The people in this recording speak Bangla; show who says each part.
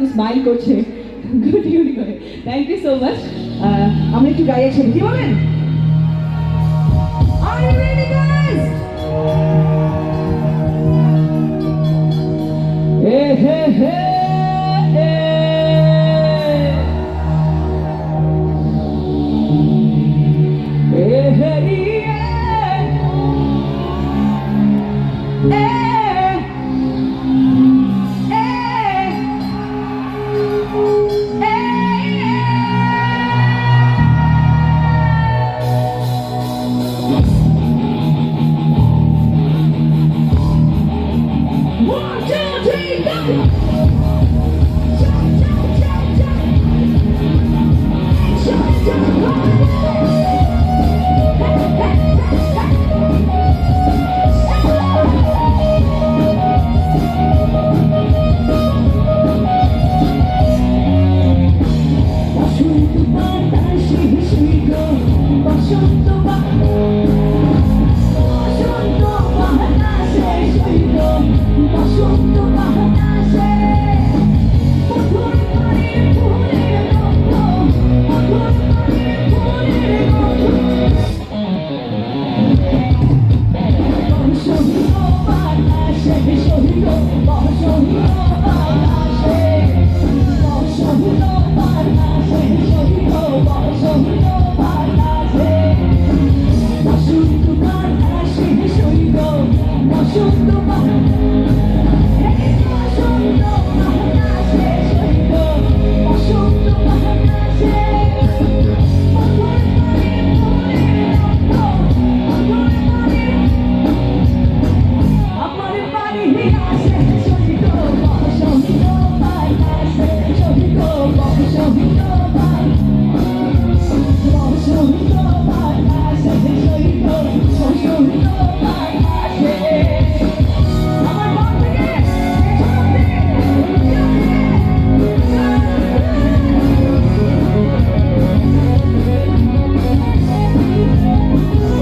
Speaker 1: কিন্তু স্মাইল করছে। গুড ইউনিক করে থ্যাংক ইউ সো মাচ
Speaker 2: আমরা একটু গাইয়ে একসাথে। কি বলেন?
Speaker 1: হে হে হে Música Just the